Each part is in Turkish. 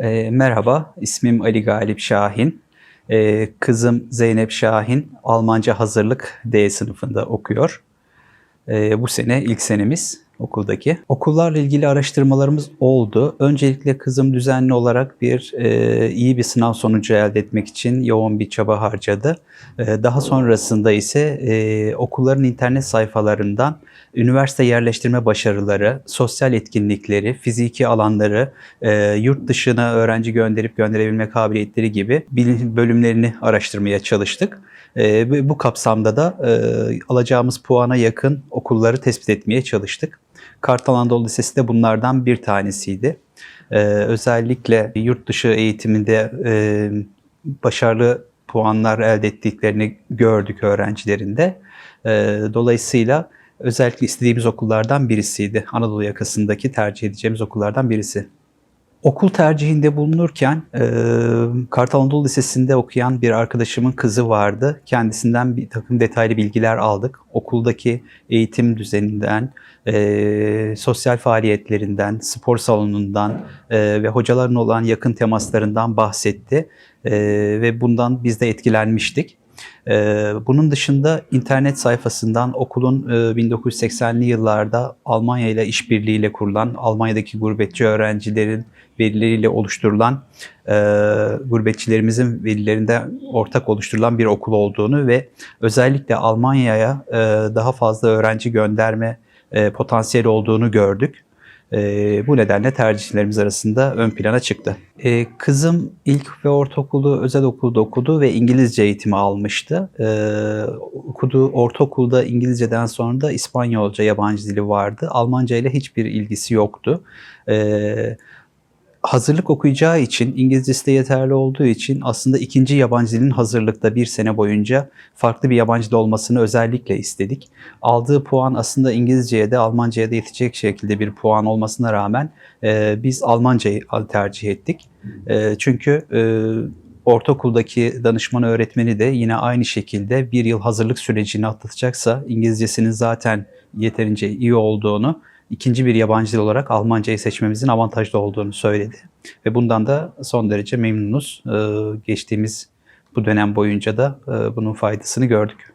E, merhaba, ismim Ali Galip Şahin. E, kızım Zeynep Şahin Almanca hazırlık D sınıfında okuyor. E, bu sene ilk senemiz okuldaki. Okullarla ilgili araştırmalarımız oldu. Öncelikle kızım düzenli olarak bir e, iyi bir sınav sonucu elde etmek için yoğun bir çaba harcadı. E, daha sonrasında ise e, okulların internet sayfalarından üniversite yerleştirme başarıları, sosyal etkinlikleri, fiziki alanları, e, yurt dışına öğrenci gönderip gönderebilme kabiliyetleri gibi bölümlerini araştırmaya çalıştık. E, bu kapsamda da e, alacağımız puana yakın okulları tespit etmeye çalıştık. Kartal Anadolu Lisesi de bunlardan bir tanesiydi. E, özellikle yurt dışı eğitiminde e, başarılı puanlar elde ettiklerini gördük öğrencilerinde. E, dolayısıyla özellikle istediğimiz okullardan birisiydi. Anadolu yakasındaki tercih edeceğimiz okullardan birisi. Okul tercihinde bulunurken e, Kartal Anadolu Lisesi'nde okuyan bir arkadaşımın kızı vardı. Kendisinden bir takım detaylı bilgiler aldık. Okuldaki eğitim düzeninden, e, sosyal faaliyetlerinden, spor salonundan e, ve hocaların olan yakın temaslarından bahsetti. E, ve bundan biz de etkilenmiştik. Ee, bunun dışında internet sayfasından okulun 1980'li yıllarda Almanya ile işbirliğiyle kurulan, Almanya'daki gurbetçi öğrencilerin verileriyle oluşturulan, e, gurbetçilerimizin verilerinde ortak oluşturulan bir okul olduğunu ve özellikle Almanya'ya e, daha fazla öğrenci gönderme e, potansiyeli olduğunu gördük. E, bu nedenle tercihlerimiz arasında ön plana çıktı. E, kızım ilk ve ortaokulu özel okulda okudu ve İngilizce eğitimi almıştı. E, okuduğu ortaokulda İngilizceden sonra da İspanyolca yabancı dili vardı. Almanca ile hiçbir ilgisi yoktu. E, hazırlık okuyacağı için, İngilizcesi de yeterli olduğu için aslında ikinci yabancı dilin hazırlıkta bir sene boyunca farklı bir yabancı dil olmasını özellikle istedik. Aldığı puan aslında İngilizceye de Almanca'ya da yetecek şekilde bir puan olmasına rağmen e, biz Almancayı tercih ettik. E, çünkü e, ortaokuldaki danışman öğretmeni de yine aynı şekilde bir yıl hazırlık sürecini atlatacaksa İngilizcesinin zaten yeterince iyi olduğunu ikinci bir yabancı dil olarak Almancayı seçmemizin avantajlı olduğunu söyledi. Ve bundan da son derece memnunuz. Ee, geçtiğimiz bu dönem boyunca da e, bunun faydasını gördük.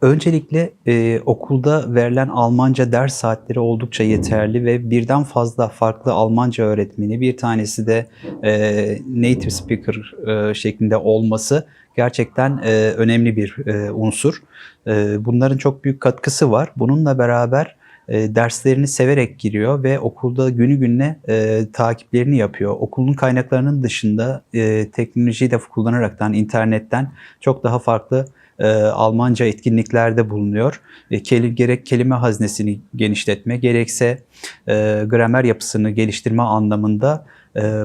Öncelikle e, okulda verilen Almanca ders saatleri oldukça yeterli ve birden fazla farklı Almanca öğretmeni, bir tanesi de e, native speaker e, şeklinde olması gerçekten e, önemli bir e, unsur. E, bunların çok büyük katkısı var. Bununla beraber e, derslerini severek giriyor ve okulda günü gününe e, takiplerini yapıyor. Okulun kaynaklarının dışında e, teknolojiyi de kullanaraktan internetten çok daha farklı e, Almanca etkinliklerde bulunuyor. E, kelim, gerek kelime haznesini genişletme gerekse e, gramer yapısını geliştirme anlamında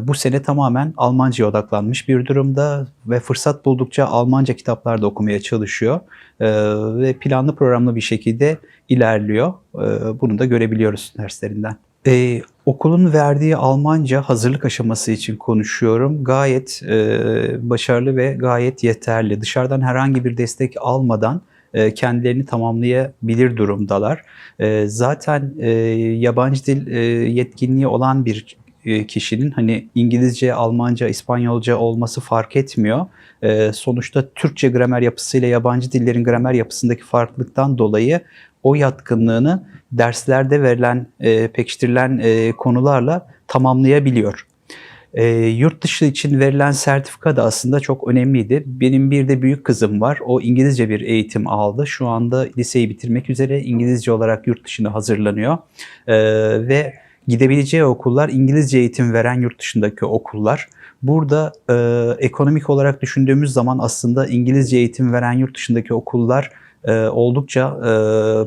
bu sene tamamen Almanca'ya odaklanmış bir durumda ve fırsat buldukça Almanca kitaplar da okumaya çalışıyor e, ve planlı programlı bir şekilde ilerliyor. E, bunu da görebiliyoruz derslerinden. Ee, okulun verdiği Almanca hazırlık aşaması için konuşuyorum. Gayet e, başarılı ve gayet yeterli. Dışarıdan herhangi bir destek almadan e, kendilerini tamamlayabilir durumdalar. E, zaten e, yabancı dil e, yetkinliği olan bir kişinin hani İngilizce, Almanca, İspanyolca olması fark etmiyor. E, sonuçta Türkçe gramer yapısıyla yabancı dillerin gramer yapısındaki farklılıktan dolayı o yatkınlığını derslerde verilen, e, pekiştirilen e, konularla tamamlayabiliyor. E, yurt dışı için verilen sertifika da aslında çok önemliydi. Benim bir de büyük kızım var. O İngilizce bir eğitim aldı. Şu anda liseyi bitirmek üzere İngilizce olarak yurt dışına hazırlanıyor. E, ve gidebileceği okullar İngilizce eğitim veren yurt dışındaki okullar. Burada e, ekonomik olarak düşündüğümüz zaman aslında İngilizce eğitim veren yurt dışındaki okullar e, oldukça e,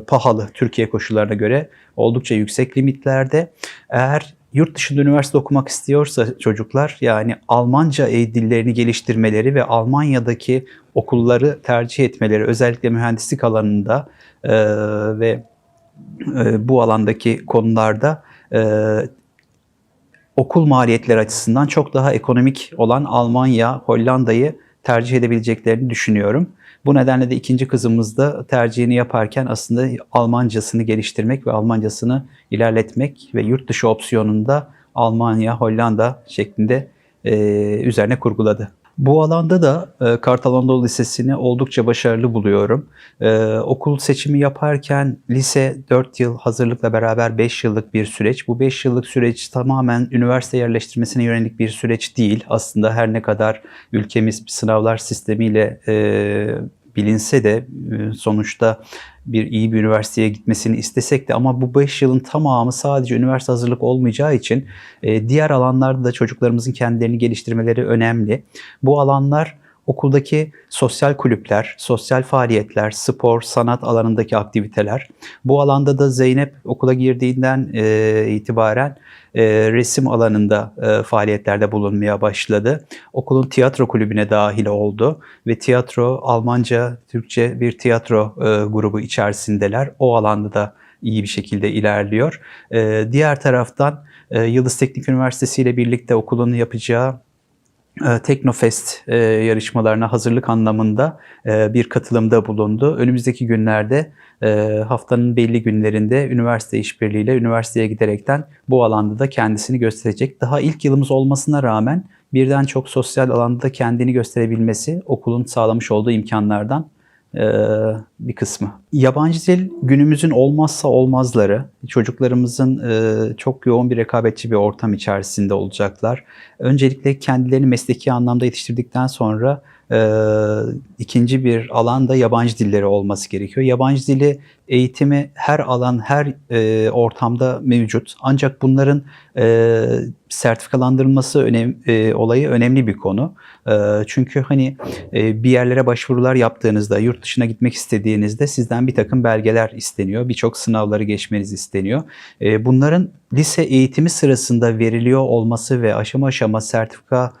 pahalı Türkiye koşullarına göre. Oldukça yüksek limitlerde. Eğer yurt dışında üniversite okumak istiyorsa çocuklar yani Almanca dillerini geliştirmeleri ve Almanya'daki okulları tercih etmeleri özellikle mühendislik alanında e, ve e, bu alandaki konularda okul maliyetleri açısından çok daha ekonomik olan Almanya, Hollanda'yı tercih edebileceklerini düşünüyorum. Bu nedenle de ikinci kızımız da tercihini yaparken aslında Almancasını geliştirmek ve Almancasını ilerletmek ve yurt dışı opsiyonunda Almanya, Hollanda şeklinde e, üzerine kurguladı. Bu alanda da e, Kartal Anadolu Lisesi'ni oldukça başarılı buluyorum. E, okul seçimi yaparken lise 4 yıl hazırlıkla beraber 5 yıllık bir süreç. Bu 5 yıllık süreç tamamen üniversite yerleştirmesine yönelik bir süreç değil. Aslında her ne kadar ülkemiz sınavlar sistemiyle e, bilinse de e, sonuçta bir iyi bir üniversiteye gitmesini istesek de ama bu 5 yılın tamamı sadece üniversite hazırlık olmayacağı için e, diğer alanlarda da çocuklarımızın kendilerini geliştirmeleri önemli. Bu alanlar okuldaki sosyal kulüpler, sosyal faaliyetler, spor, sanat alanındaki aktiviteler. Bu alanda da Zeynep okula girdiğinden e, itibaren e, resim alanında e, faaliyetlerde bulunmaya başladı. Okulun tiyatro kulübüne dahil oldu ve tiyatro, Almanca, Türkçe bir tiyatro e, grubu içerisindeler. O alanda da iyi bir şekilde ilerliyor. E, diğer taraftan e, Yıldız Teknik Üniversitesi ile birlikte okulun yapacağı Teknofest e, yarışmalarına hazırlık anlamında e, bir katılımda bulundu. Önümüzdeki günlerde haftanın belli günlerinde üniversite işbirliğiyle üniversiteye giderekten bu alanda da kendisini gösterecek. Daha ilk yılımız olmasına rağmen birden çok sosyal alanda kendini gösterebilmesi okulun sağlamış olduğu imkanlardan bir kısmı. Yabancı dil günümüzün olmazsa olmazları. Çocuklarımızın çok yoğun bir rekabetçi bir ortam içerisinde olacaklar. Öncelikle kendilerini mesleki anlamda yetiştirdikten sonra ikinci bir alanda yabancı dilleri olması gerekiyor. Yabancı dili eğitimi her alan, her e, ortamda mevcut. Ancak bunların e, sertifikalandırılması önem, e, olayı önemli bir konu. E, çünkü hani e, bir yerlere başvurular yaptığınızda, yurt dışına gitmek istediğinizde sizden bir takım belgeler isteniyor. Birçok sınavları geçmeniz isteniyor. E, bunların lise eğitimi sırasında veriliyor olması ve aşama aşama sertifika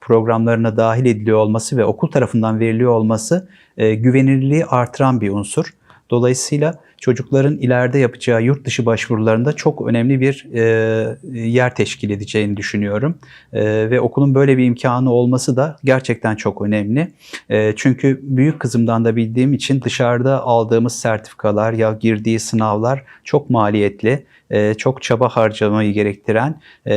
programlarına dahil ediliyor olması ve okul tarafından veriliyor olması e, güvenilirliği artıran bir unsur. Dolayısıyla çocukların ileride yapacağı yurt dışı başvurularında çok önemli bir e, yer teşkil edeceğini düşünüyorum. E, ve okulun böyle bir imkanı olması da gerçekten çok önemli. E, çünkü büyük kızımdan da bildiğim için dışarıda aldığımız sertifikalar ya girdiği sınavlar çok maliyetli, e, çok çaba harcamayı gerektiren e,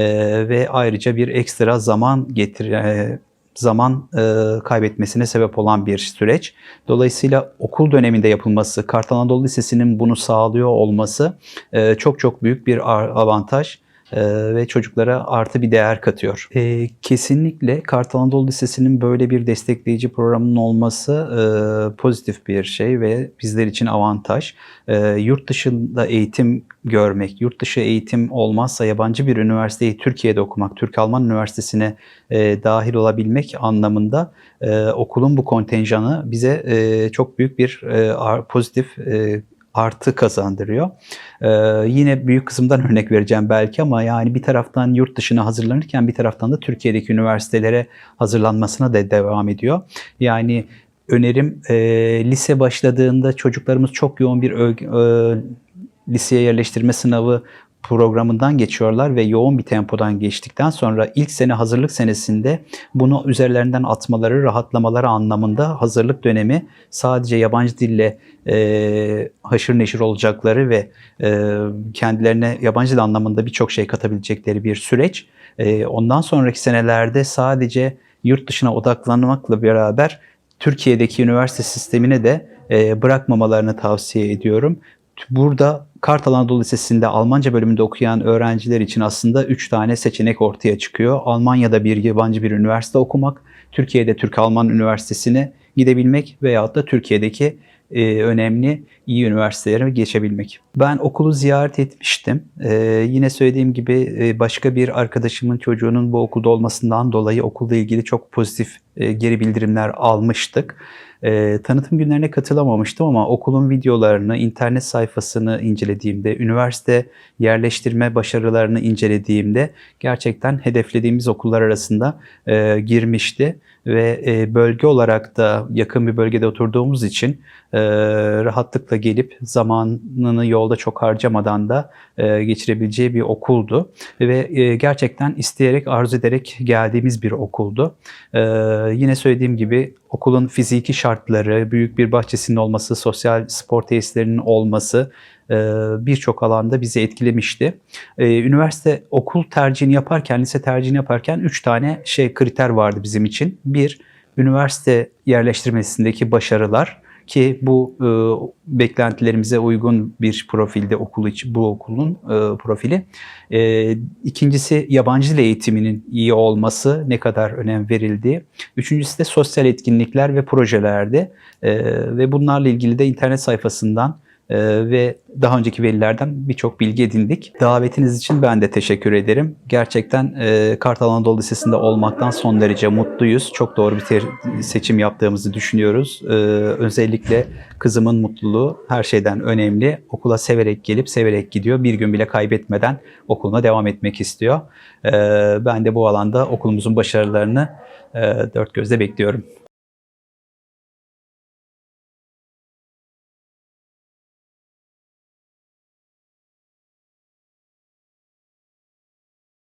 ve ayrıca bir ekstra zaman getiren zaman e, kaybetmesine sebep olan bir süreç. Dolayısıyla okul döneminde yapılması, Kartal Anadolu Lisesi'nin bunu sağlıyor olması e, çok çok büyük bir avantaj ve çocuklara artı bir değer katıyor. E, kesinlikle Kartal Anadolu Lisesi'nin böyle bir destekleyici programının olması e, pozitif bir şey ve bizler için avantaj. E, yurt dışında eğitim görmek, yurt dışı eğitim olmazsa yabancı bir üniversiteyi Türkiye'de okumak, Türk-Alman Üniversitesi'ne e, dahil olabilmek anlamında e, okulun bu kontenjanı bize çok büyük bir pozitif artı kazandırıyor. Ee, yine büyük kızımdan örnek vereceğim belki ama yani bir taraftan yurt dışına hazırlanırken bir taraftan da Türkiye'deki üniversitelere hazırlanmasına da devam ediyor. Yani önerim e, lise başladığında çocuklarımız çok yoğun bir e, liseye yerleştirme sınavı programından geçiyorlar ve yoğun bir tempodan geçtikten sonra ilk sene hazırlık senesinde bunu üzerlerinden atmaları, rahatlamaları anlamında hazırlık dönemi sadece yabancı dille e, haşır neşir olacakları ve e, kendilerine yabancı dil anlamında birçok şey katabilecekleri bir süreç. E, ondan sonraki senelerde sadece yurt dışına odaklanmakla beraber Türkiye'deki üniversite sistemine de bırakmamalarını tavsiye ediyorum. Burada Kartal Anadolu Lisesi'nde Almanca bölümünde okuyan öğrenciler için aslında 3 tane seçenek ortaya çıkıyor. Almanya'da bir yabancı bir üniversite okumak, Türkiye'de Türk-Alman Üniversitesi'ne gidebilmek veyahut da Türkiye'deki e, önemli iyi üniversitelere geçebilmek. Ben okulu ziyaret etmiştim. E, yine söylediğim gibi e, başka bir arkadaşımın çocuğunun bu okulda olmasından dolayı okulla ilgili çok pozitif e, geri bildirimler almıştık. E, tanıtım günlerine katılamamıştım ama okulun videolarını, internet sayfasını incelediğimde, üniversite yerleştirme başarılarını incelediğimde gerçekten hedeflediğimiz okullar arasında e, girmişti ve bölge olarak da yakın bir bölgede oturduğumuz için rahatlıkla gelip zamanını yolda çok harcamadan da geçirebileceği bir okuldu ve gerçekten isteyerek arzu ederek geldiğimiz bir okuldu. E, yine söylediğim gibi okulun fiziki şartları, büyük bir bahçesinin olması, sosyal spor tesislerinin olması e, birçok alanda bizi etkilemişti. E, üniversite okul tercihini yaparken, lise tercihini yaparken üç tane şey kriter vardı bizim için. Bir, üniversite yerleştirmesindeki başarılar ki bu e, beklentilerimize uygun bir profilde okul için bu okulun e, profili. E, ikincisi yabancı dil eğitiminin iyi olması, ne kadar önem verildiği. Üçüncüsü de sosyal etkinlikler ve projelerdi. E, ve bunlarla ilgili de internet sayfasından e, ve daha önceki velilerden birçok bilgi edindik. Davetiniz için ben de teşekkür ederim. Gerçekten e, Kartal Anadolu Lisesi'nde olmaktan son derece mutluyuz. Çok doğru bir seçim yaptığımızı düşünüyoruz. E, özellikle kızımın mutluluğu her şeyden önemli. Okula severek gelip severek gidiyor. Bir gün bile kaybetmeden okuluna devam etmek istiyor. E, ben de bu alanda okulumuzun başarılarını e, dört gözle bekliyorum.